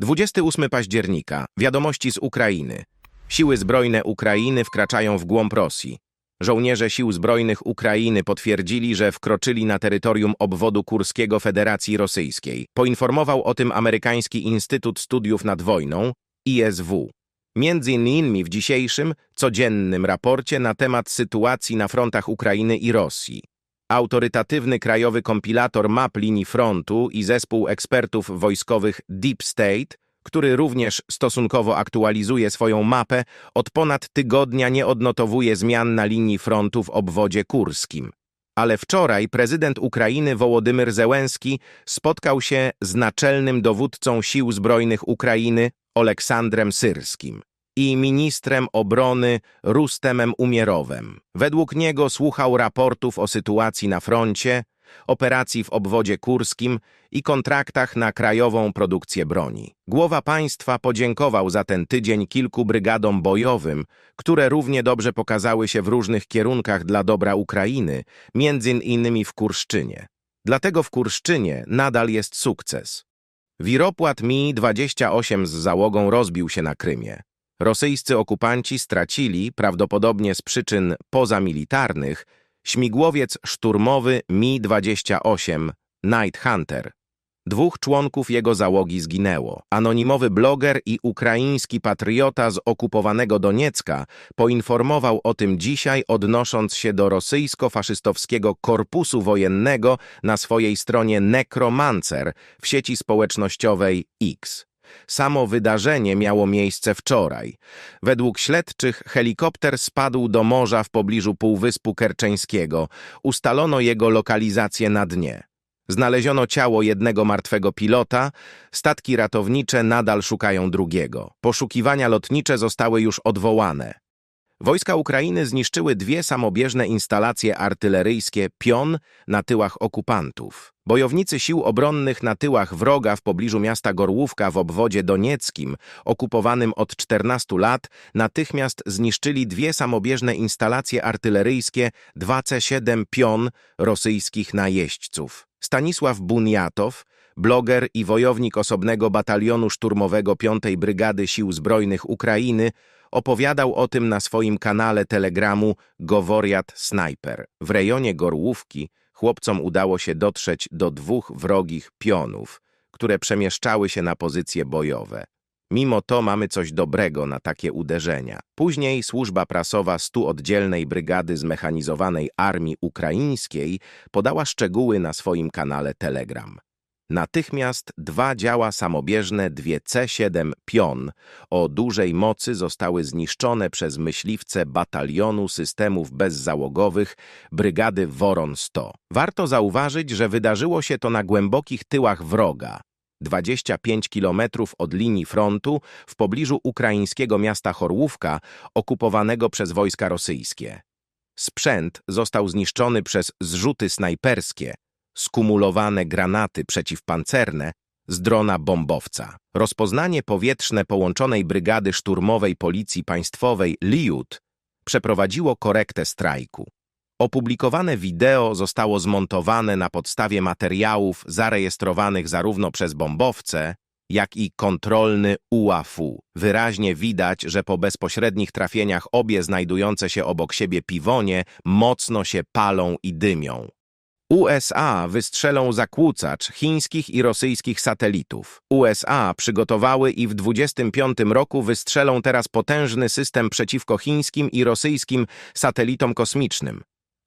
28 października. Wiadomości z Ukrainy. Siły zbrojne Ukrainy wkraczają w głąb Rosji. Żołnierze Sił Zbrojnych Ukrainy potwierdzili, że wkroczyli na terytorium obwodu kurskiego Federacji Rosyjskiej. Poinformował o tym amerykański Instytut Studiów nad Wojną, ISW. Między innymi w dzisiejszym, codziennym raporcie na temat sytuacji na frontach Ukrainy i Rosji. Autorytatywny krajowy kompilator map linii frontu i zespół ekspertów wojskowych Deep State, który również stosunkowo aktualizuje swoją mapę, od ponad tygodnia nie odnotowuje zmian na linii frontu w obwodzie kurskim. Ale wczoraj prezydent Ukrainy Wołodymyr Zełenski spotkał się z naczelnym dowódcą sił zbrojnych Ukrainy Oleksandrem Syrskim i ministrem obrony Rustemem Umierowem. Według niego słuchał raportów o sytuacji na froncie, operacji w obwodzie kurskim i kontraktach na krajową produkcję broni. Głowa państwa podziękował za ten tydzień kilku brygadom bojowym, które równie dobrze pokazały się w różnych kierunkach dla dobra Ukrainy, między innymi w Kurszczynie. Dlatego w Kurszczynie nadal jest sukces. Wiropłat Mi-28 z załogą rozbił się na Krymie. Rosyjscy okupanci stracili, prawdopodobnie z przyczyn pozamilitarnych, śmigłowiec szturmowy Mi-28 Night Hunter. Dwóch członków jego załogi zginęło. Anonimowy bloger i ukraiński patriota z okupowanego Doniecka poinformował o tym dzisiaj, odnosząc się do rosyjsko-faszystowskiego korpusu wojennego na swojej stronie Necromancer w sieci społecznościowej X. Samo wydarzenie miało miejsce wczoraj. Według śledczych helikopter spadł do morza w pobliżu Półwyspu Kerczeńskiego. Ustalono jego lokalizację na dnie. Znaleziono ciało jednego martwego pilota, statki ratownicze nadal szukają drugiego. Poszukiwania lotnicze zostały już odwołane. Wojska Ukrainy zniszczyły dwie samobieżne instalacje artyleryjskie Pion na tyłach okupantów. Bojownicy sił obronnych na tyłach wroga w pobliżu miasta Gorłówka w obwodzie donieckim, okupowanym od 14 lat, natychmiast zniszczyli dwie samobieżne instalacje artyleryjskie 2C7 Pion rosyjskich najeźdźców. Stanisław Buniatow, bloger i wojownik osobnego batalionu szturmowego 5 Brygady Sił Zbrojnych Ukrainy, opowiadał o tym na swoim kanale telegramu Goworiat Sniper. W rejonie Gorłówki chłopcom udało się dotrzeć do dwóch wrogich pionów, które przemieszczały się na pozycje bojowe. Mimo to mamy coś dobrego na takie uderzenia. Później służba prasowa 100 oddzielnej brygady zmechanizowanej armii ukraińskiej podała szczegóły na swoim kanale Telegram. Natychmiast dwa działa samobieżne 2C7 Pion o dużej mocy zostały zniszczone przez myśliwce batalionu systemów bezzałogowych Brygady Woron 100. Warto zauważyć, że wydarzyło się to na głębokich tyłach wroga, 25 kilometrów od linii frontu w pobliżu ukraińskiego miasta Chorłówka okupowanego przez wojska rosyjskie. Sprzęt został zniszczony przez zrzuty snajperskie, skumulowane granaty przeciwpancerne z drona bombowca. Rozpoznanie powietrzne połączonej brygady szturmowej Policji Państwowej LIUT przeprowadziło korektę strajku. Opublikowane wideo zostało zmontowane na podstawie materiałów zarejestrowanych zarówno przez bombowce, jak i kontrolny UAFU. Wyraźnie widać, że po bezpośrednich trafieniach obie znajdujące się obok siebie piwonie mocno się palą i dymią. USA wystrzelą zakłócacz chińskich i rosyjskich satelitów. USA przygotowały i w 25 roku wystrzelą teraz potężny system przeciwko chińskim i rosyjskim satelitom kosmicznym.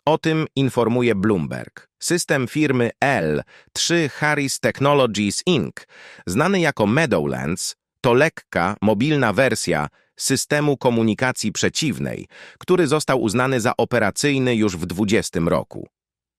O tym informuje Bloomberg. System firmy L3 Harris Technologies Inc., znany jako Meadowlands, to lekka, mobilna wersja systemu komunikacji przeciwnej, który został uznany za operacyjny już w 20 roku.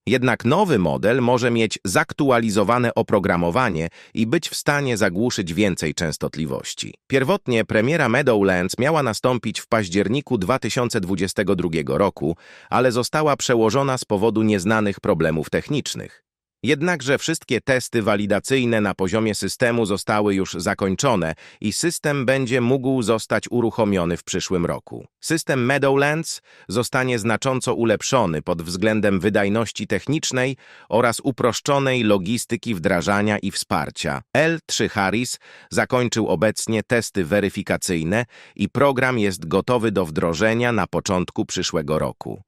Jednak nowy model może mieć zaktualizowane oprogramowanie i być w stanie zagłuszyć więcej częstotliwości. Pierwotnie premiera Meadowlands miała nastąpić w październiku 2022 roku, ale została przełożona z powodu nieznanych problemów technicznych. Jednakże wszystkie testy walidacyjne na poziomie systemu zostały już zakończone i system będzie mógł zostać uruchomiony w przyszłym roku. System Meadowlands zostanie znacząco ulepszony pod względem wydajności technicznej oraz uproszczonej logistyki wdrażania i wsparcia. L3 Harris zakończył obecnie testy weryfikacyjne i program jest gotowy do wdrożenia na początku przyszłego roku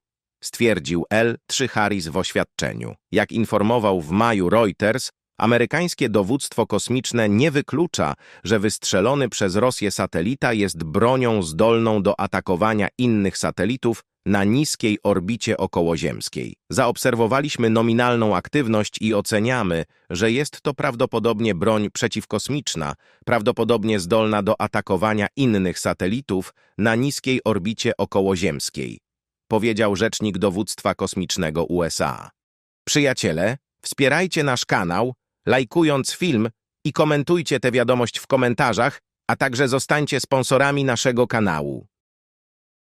stwierdził L3 Harris w oświadczeniu. Jak informował w maju Reuters, amerykańskie dowództwo kosmiczne nie wyklucza, że wystrzelony przez Rosję satelita jest bronią zdolną do atakowania innych satelitów na niskiej orbicie okołoziemskiej. Zaobserwowaliśmy nominalną aktywność i oceniamy, że jest to prawdopodobnie broń przeciwkosmiczna, prawdopodobnie zdolna do atakowania innych satelitów na niskiej orbicie okołoziemskiej powiedział rzecznik dowództwa kosmicznego USA. Przyjaciele, wspierajcie nasz kanał, lajkując film i komentujcie tę wiadomość w komentarzach, a także zostańcie sponsorami naszego kanału.